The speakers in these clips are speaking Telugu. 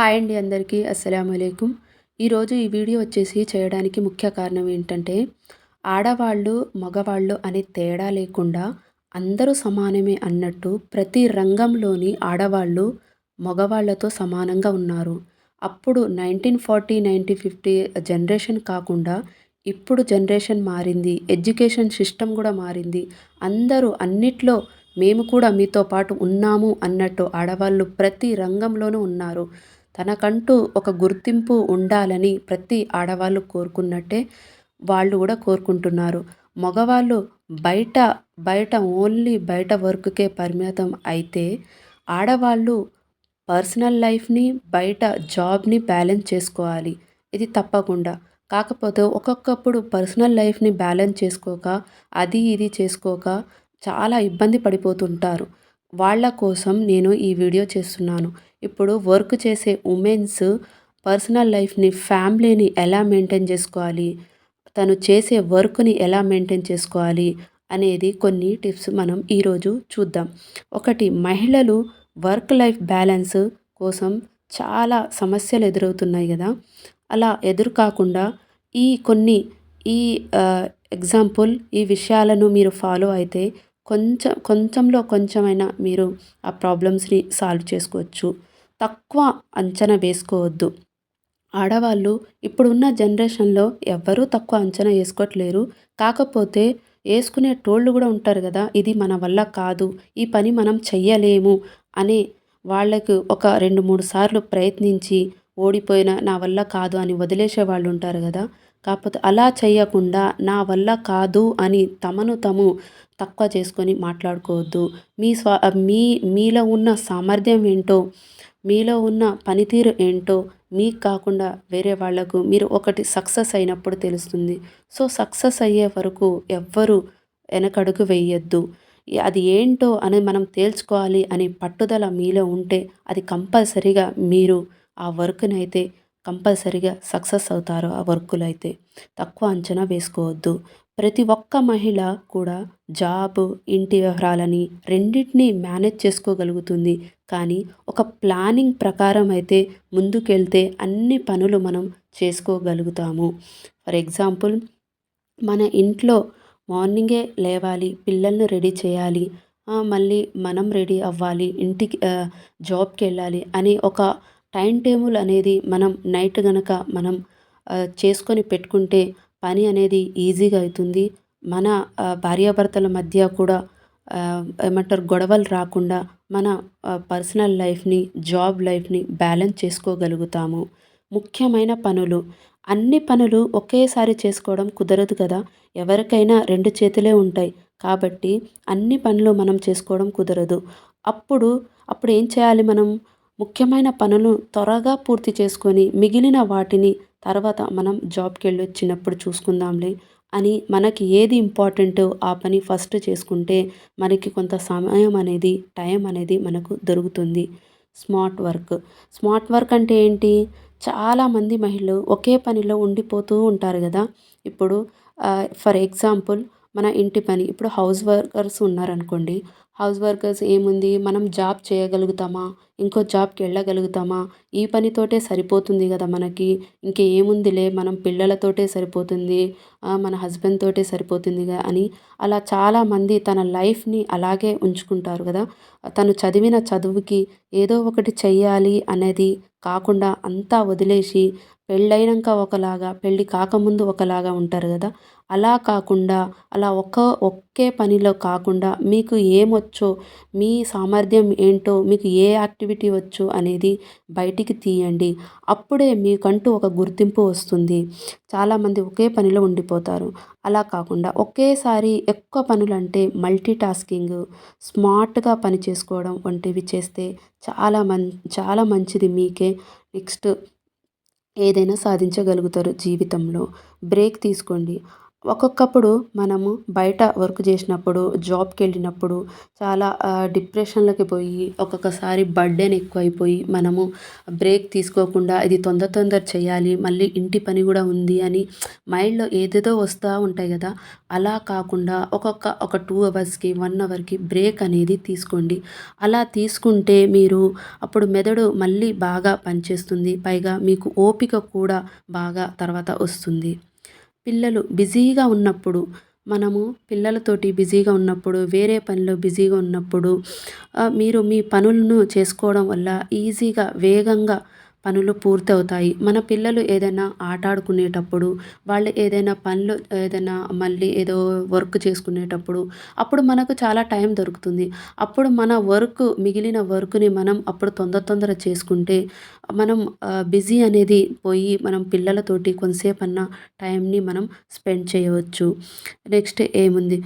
హాయ్ అండి అందరికీ అస్సలం అయికం ఈరోజు ఈ వీడియో వచ్చేసి చేయడానికి ముఖ్య కారణం ఏంటంటే ఆడవాళ్ళు మగవాళ్ళు అనే తేడా లేకుండా అందరూ సమానమే అన్నట్టు ప్రతి రంగంలోని ఆడవాళ్ళు మగవాళ్ళతో సమానంగా ఉన్నారు. అప్పుడు nineteen forty nineteen fifty generation కాకుండా ఇప్పుడు జనరేషన్ మారింది ఎడ్యుకేషన్ సిస్టమ్ కూడా మారింది. అందరూ అన్నిట్లో మేము కూడా మీతో పాటు ఉన్నాము అన్నట్టు ఆడవాళ్ళు ప్రతి రంగంలోనూ ఉన్నారు. తనకంటూ ఒక గుర్తింపు ఉండాలని ప్రతి ఆడవాళ్ళు కోరుకున్నట్టే వాళ్ళు కూడా కోరుకుంటున్నారు. మగవాళ్ళు బయట బయట ఓన్లీ బయట వర్క్కే పరిమితం అయితే ఆడవాళ్ళు పర్సనల్ లైఫ్ని బయట జాబ్ని బ్యాలెన్స్ చేసుకోవాలి. ఇది తప్పకుండా. కాకపోతే ఒక్కొక్కప్పుడు పర్సనల్ లైఫ్ని బ్యాలెన్స్ చేసుకోక అది ఇది చేసుకోక చాలా ఇబ్బంది పడిపోతుంటారు. వాళ్ళ కోసం నేను ఈ వీడియో చేస్తున్నాను. ఇప్పుడు వర్క్ చేసే ఉమెన్స్ పర్సనల్ లైఫ్ని ఫ్యామిలీని ఎలా మెయింటైన్ చేసుకోవాలి? తను చేసే వర్క్ని ఎలా మెయింటైన్ చేసుకోవాలి? అనేది కొన్ని టిప్స్ మనం ఈరోజు చూద్దాం. ఒకటి మహిళలు వర్క్ లైఫ్ బ్యాలెన్స్ కోసం చాలా సమస్యలు ఎదురవుతున్నాయి కదా. అలా ఎదురు కాకుండా ఈ కొన్ని ఈ ఎగ్జాంపుల్ ఈ విషయాలను మీరు ఫాలో అయితే కొంచెం కొంచెంలో కొంచెమైనా మీరు ఆ ప్రాబ్లమ్స్ని సాల్వ్ చేసుకోవచ్చు. తక్కువ అంచనా వేసుకోవద్దు. ఆడవాళ్ళు ఇప్పుడున్న జనరేషన్లో ఎవ్వరూ తక్కువ అంచనా వేసుకోవట్లేరు కాకపోతే వేసుకునే టోళ్ళు కూడా ఉంటారు కదా ఇది మన వల్ల కాదు ఈ పని మనం చెయ్యలేము అనే వాళ్ళకు ఒక రెండు మూడు సార్లు ప్రయత్నించి ఓడిపోయిన నా వల్ల కాదు అని వదిలేసే వాళ్ళు ఉంటారు కదా. కాకపోతే అలా చేయకుండా నా వల్ల కాదు అని తమను తము తక్కువ చేసుకొని మాట్లాడుకోవద్దు. మీ స్వా మీ మీలో ఉన్న సామర్థ్యం ఏంటో మీలో ఉన్న పనితీరు ఏంటో మీకు కాకుండా వేరే వాళ్ళకు మీరు ఒకటి సక్సెస్ అయినప్పుడు తెలుస్తుంది. సో సక్సెస్ అయ్యే వరకు ఎవ్వరు వెనకడుగు వేయొద్దు. అది ఏంటో అని మనం తేల్చుకోవాలి అనే పట్టుదల మీలో ఉంటే అది కంపల్సరీగా మీరు ఆ వర్క్ని అయితే కంపల్సరీగా సక్సెస్ అవుతారు ఆ వర్కులు అయితే తక్కువ అంచనా వేసుకోవద్దు. ప్రతి ఒక్క మహిళ కూడా జాబ్ ఇంటి వ్యవహారాలని రెండింటినీ మేనేజ్ చేసుకోగలుగుతుంది. కానీ ఒక ప్లానింగ్ ప్రకారం అయితే ముందుకెళ్తే అన్ని పనులు మనం చేసుకోగలుగుతాము. ఫర్ ఎగ్జాంపుల్ మన ఇంట్లో మార్నింగే లేవాలి పిల్లల్ని రెడీ చేయాలి మళ్ళీ మనం రెడీ అవ్వాలి ఇంటికి జాబ్కి వెళ్ళాలి అని ఒక టైం టేబుల్ అనేది మనం నైట్ గనక మనం చేసుకొని పెట్టుకుంటే పని అనేది ఈజీగా అవుతుంది. మన భార్యాభర్తల మధ్య కూడా ఏమంటారు గొడవలు రాకుండా మన పర్సనల్ లైఫ్ని జాబ్ లైఫ్ని బ్యాలెన్స్ చేసుకోగలుగుతాము. ముఖ్యమైన పనులు. అన్ని పనులు ఒకేసారి చేసుకోవడం కుదరదు కదా. ఎవరికైనా రెండు చేతులే ఉంటాయి. కాబట్టి అన్ని పనులు మనం చేసుకోవడం కుదరదు. అప్పుడు అప్పుడు ఏం చేయాలి మనం? ముఖ్యమైన పనులు త్వరగా పూర్తి చేసుకొని మిగిలిన వాటిని తర్వాత మనం జాబ్కి వెళ్ళి వచ్చినప్పుడు చూసుకుందాంలే అని మనకి ఏది ఇంపార్టెంటో ఆ పని ఫస్ట్ చేసుకుంటే మనకి కొంత సమయం అనేది టైం అనేది మనకు దొరుకుతుంది. Smart work. స్మార్ట్ వర్క్ అంటే ఏంటి? చాలామంది మహిళలు ఒకే పనిలో ఉండిపోతూ ఉంటారు కదా. ఇప్పుడు ఫర్ ఎగ్జాంపుల్ మన ఇంటి పని. ఇప్పుడు హౌస్ వర్కర్స్ ఉన్నారనుకోండి హౌస్ వర్కర్స్ ఏముంది? మనం జాబ్ చేయగలుగుతామా? ఇంకో జాబ్కి వెళ్ళగలుగుతామా? ఈ పనితోటే సరిపోతుంది కదా మనకి. ఇంకేముందిలే మనం పిల్లలతోటే సరిపోతుంది. మన హస్బెండ్ తోటే సరిపోతుందిగా అని అలా చాలామంది తన లైఫ్ని అలాగే ఉంచుకుంటారు కదా. తను చదివిన చదువుకి ఏదో ఒకటి చెయ్యాలి అనేది కాకుండా అంతా వదిలేసి పెళ్ళైనాక ఒకలాగా పెళ్ళి కాకముందు ఒకలాగా ఉంటారు కదా. అలా కాకుండా అలా ఒక ఒకే పనిలో కాకుండా మీకు ఏమొచ్చో మీ సామర్థ్యం ఏంటో మీకు ఏ యాక్టివిటీ వచ్చో అనేది బయటికి తీయండి. అప్పుడే మీకంటూ ఒక గుర్తింపు వస్తుంది. చాలామంది ఒకే పనిలో ఉండిపోతారు. అలా కాకుండా ఒకేసారి ఎక్కువ పనులు అంటే మల్టీ టాస్కింగ్ స్మార్ట్గా పని చేసుకోవడం వంటివి చేస్తే చాలా మం చాలా మంచిది మీకే నెక్స్ట్ ఏదైనా సాధించగలుగుతారు జీవితంలో. బ్రేక్ తీసుకోండి. ఒక్కొక్కప్పుడు మనము బయట వర్క్ చేసినప్పుడు జాబ్కి వెళ్ళినప్పుడు చాలా డిప్రెషన్లకి పోయి ఒక్కొక్కసారి బర్డెన్ ఎక్కువైపోయి మనము బ్రేక్ తీసుకోకుండా ఇది తొందర తొందర చేయాలి మళ్ళీ ఇంటి పని కూడా ఉంది అని మైండ్లో ఏదేదో వస్తూ ఉంటాయి కదా. అలా కాకుండా ఒక్కొక్క ఒక టూ అవర్స్కి వన్ అవర్కి బ్రేక్ అనేది తీసుకోండి. అలా తీసుకుంటే మీరు అప్పుడు మెదడు మళ్ళీ బాగా పనిచేస్తుంది పైగా మీకు ఓపిక కూడా బాగా తర్వాత వస్తుంది. పిల్లలు బిజీగా ఉన్నప్పుడు మనము పిల్లలతోటి బిజీగా ఉన్నప్పుడు వేరే పనిలో బిజీగా ఉన్నప్పుడు మీరు మీ పనులను చేసుకోవడం వల్ల ఈజీగా వేగంగా పనులు పూర్తవుతాయి. మన పిల్లలు ఏదైనా ఆట ఆడుకునేటప్పుడు వాళ్ళు ఏదైనా పనులు ఏదైనా మళ్ళీ ఏదో వర్క్ చేసుకునేటప్పుడు అప్పుడు మనకు చాలా టైం దొరుకుతుంది. అప్పుడు మన వర్క్ మిగిలిన వర్క్ని మనం అప్పుడు తొందర తొందర చేసుకుంటే మనం బిజీ అనేది పోయి మనం పిల్లలతోటి కొంతసేపు అన్న టైంని మనం స్పెండ్ చేయవచ్చు. నెక్స్ట్ ఏముంది?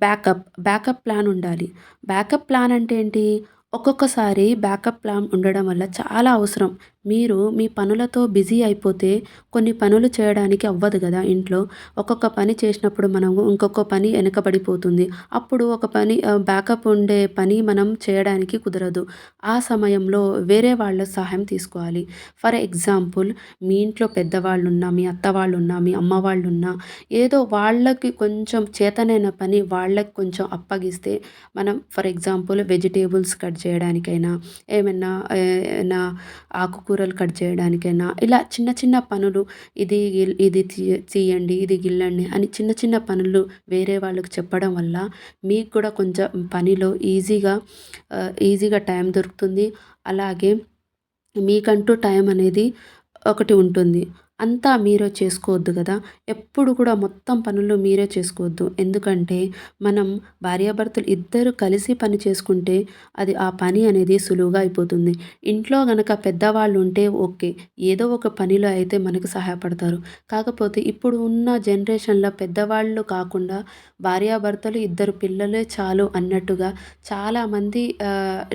బ్యాకప్ బ్యాకప్ ప్లాన్ ఉండాలి. బ్యాకప్ ప్లాన్ అంటే ఏంటి? ఒక్కొక్కసారి బ్యాకప్ ప్లాన్ ఉండడం వల్ల చాలా అవసరం. మీరు మీ పనులతో బిజీ అయిపోతే కొన్ని పనులు చేయడానికి అవ్వదు కదా ఇంట్లో. ఒక్కొక్క పని చేసినప్పుడు మనము ఇంకొక పని వెనకబడిపోతుంది. అప్పుడు ఒక పని బ్యాకప్ ఉండే పని మనం చేయడానికి కుదరదు. ఆ సమయంలో వేరే వాళ్ళ సహాయం తీసుకోవాలి. ఫర్ ఎగ్జాంపుల్ మీ ఇంట్లో పెద్దవాళ్ళు ఉన్నా మీ అత్త వాళ్ళు ఉన్నా మీ అమ్మ వాళ్ళు ఉన్నా ఏదో వాళ్ళకి కొంచెం చేతనైన పని వాళ్ళకి కొంచెం అప్పగిస్తే మనం ఫర్ ఎగ్జాంపుల్ వెజిటేబుల్స్ కట్ చేయడానికైనా ఏమైనా ఏమైనా కూరలు కట్ చేయడానికైనా ఇలా చిన్న చిన్న పనులు ఇది ఇది తీయండి ఇది గిల్లండి అని చిన్న చిన్న పనులు వేరే వాళ్ళకి చెప్పడం వల్ల మీకు కూడా కొంచెం పనిలో ఈజీగా ఈజీగా టైం దొరుకుతుంది. అలాగే మీకంటూ టైం అనేది ఒకటి ఉంటుంది. అంతా మీరే చేసుకోవద్దు కదా. ఎప్పుడు కూడా మొత్తం పనులు మీరే చేసుకోవద్దు. ఎందుకంటే మనం భార్యాభర్తలు ఇద్దరు కలిసి పని చేసుకుంటే అది ఆ పని అనేది సులువుగా అయిపోతుంది. ఇంట్లో గనక పెద్దవాళ్ళు ఉంటే ఓకే ఏదో ఒక పనిలో అయితే మనకు సహాయపడతారు. కాకపోతే ఇప్పుడు ఉన్న జనరేషన్లో పెద్దవాళ్ళు కాకుండా భార్యాభర్తలు ఇద్దరు పిల్లలే చాలు అన్నట్టుగా చాలామంది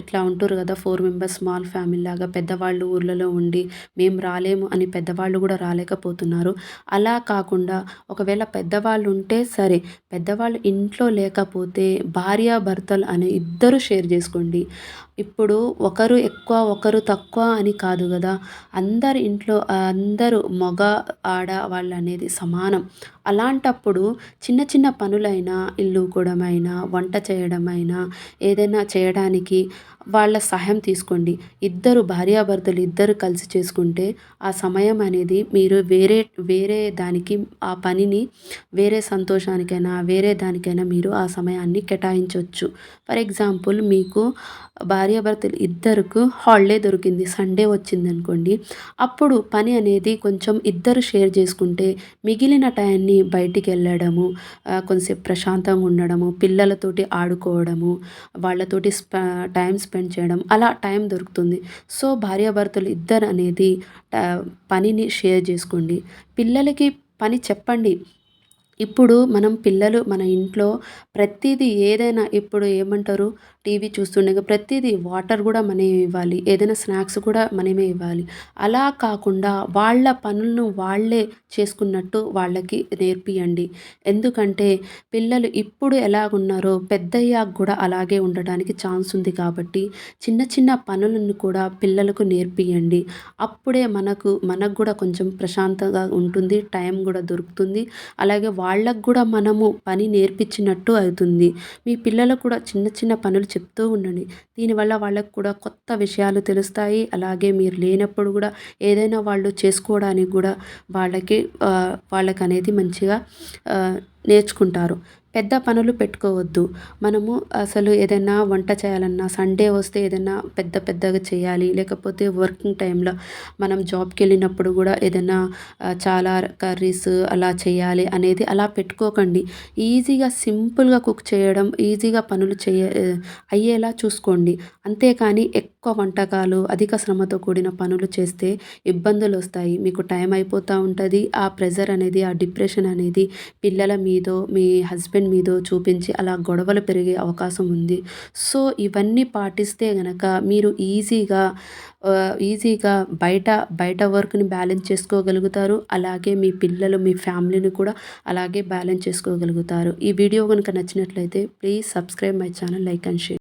ఇట్లా ఉంటారు కదా ఫోర్ మెంబర్స్ స్మాల్ ఫ్యామిలీ లాగా పెద్దవాళ్ళు ఊర్లలో ఉండి మేము రాలేము అని పెద్దవాళ్ళు కూడా రాలేకపోతున్నారు. అలా కాకుండా ఒకవేళ పెద్దవాళ్ళు ఉంటే సరే పెద్దవాళ్ళు ఇంట్లో లేకపోతే భార్యాభర్తలు అనే ఇద్దరు షేర్ చేసుకోండి. ఇప్పుడు ఒకరు ఎక్కువ ఒకరు తక్కువ అని కాదు కదా అందరి ఇంట్లో అందరూ మగ ఆడ వాళ్ళు అనేది సమానం. అలాంటప్పుడు చిన్న చిన్న పనులైనా ఇల్లు కూడమైనా వంట చేయడమైనా ఏదైనా చేయడానికి వాళ్ళ సహాయం తీసుకోండి. ఇద్దరు భార్యాభర్తలు ఇద్దరు కలిసి చేసుకుంటే ఆ సమయం అనేది మీరు వేరే వేరే దానికి ఆ పనిని వేరే సంతోషానికైనా వేరే దానికైనా మీరు ఆ సమయాన్ని కేటాయించవచ్చు ఫర్ ఎగ్జాంపుల్ మీకు భార్యాభర్తలు ఇద్దరుకు హాలిడే దొరికింది సండే వచ్చింది అనుకోండి అప్పుడు పని అనేది కొంచెం ఇద్దరు షేర్ చేసుకుంటే మిగిలిన టైంని బయటికి వెళ్ళడము కొంచెంసేపు ప్రశాంతంగా ఉండడము పిల్లలతోటి ఆడుకోవడము వాళ్ళతోటి స్ప టైం స్పెండ్ చేయడం అలా టైం దొరుకుతుంది. సో భార్యాభర్తలు ఇద్దరు అనేది పనిని షేర్ చేసుకోండి. పిల్లలకి పని చెప్పండి. ఇప్పుడు మనం పిల్లలు మన ఇంట్లో ప్రతిదీ ఏదైనా ఇప్పుడు ఏమంటారు? టీవీ చూస్తుండగా ప్రతిదీ వాటర్ కూడా మనమే ఇవ్వాలి. ఏదైనా స్నాక్స్ కూడా మనమే ఇవ్వాలి. అలా కాకుండా వాళ్ళ పనులను వాళ్ళే చేసుకున్నట్టు వాళ్ళకి నేర్పియండి. ఎందుకంటే పిల్లలు ఇప్పుడు ఎలాగున్నారో పెద్దయ్యాక కూడా అలాగే ఉండడానికి ఛాన్స్ ఉంది కాబట్టి చిన్న చిన్న పనులను కూడా పిల్లలకు నేర్పియండి. అప్పుడే మనకు మనకు కూడా కొంచెం ప్రశాంతంగా ఉంటుంది టైం కూడా దొరుకుతుంది. అలాగే వాళ్ళకు కూడా మనము పని నేర్పించినట్టు అవుతుంది. మీ పిల్లలకు కూడా చిన్న చిన్న పనులు చెప్తూ ఉండండి. దీనివల్ల వాళ్ళకు కూడా కొత్త విషయాలు తెలుస్తాయి. అలాగే మీరు లేనప్పుడు కూడా ఏదైనా వాళ్ళు చేసుకోవడానికి కూడా వాళ్ళకి వాళ్ళకనేది మంచిగా నేర్చుకుంటారు. పెద్ద పనులు పెట్టుకోవద్దు. మనము అసలు ఏదైనా వంట చేయాలన్నా సండే వస్తే ఏదైనా పెద్ద పెద్దగా చేయాలి. లేకపోతే వర్కింగ్ టైంలో మనం జాబ్కి వెళ్ళినప్పుడు కూడా ఏదైనా చాలా కర్రీస్ అలా చేయాలి అనేది అలా పెట్టుకోకండి. ఈజీగా సింపుల్గా కుక్ చేయడం ఈజీగా పనులు చేయ అయ్యేలా చూసుకోండి. అంతేకాని ఎక్కువ వంటకాలు అధిక శ్రమతో కూడిన పనులు చేస్తే ఇబ్బందులు వస్తాయి. మీకు టైం అయిపోతూ ఉంటుంది. ఆ ప్రెజర్ అనేది ఆ డిప్రెషన్ అనేది పిల్లల మీదో మీ హస్బెండ్ మీదో చూపించి అలా గొడవలు పెరిగే అవకాశం ఉంది. సో ఇవన్నీ పాటిస్తే గనక మీరు ఈజీగా ఈజీగా బయట బయట వర్క్ని బ్యాలెన్స్ చేసుకోగలుగుతారు. అలాగే మీ పిల్లలు మీ ఫ్యామిలీని కూడా అలాగే బ్యాలెన్స్ చేసుకోగలుగుతారు. ఈ వీడియో కనుక నచ్చినట్లయితే please subscribe my channel like and share.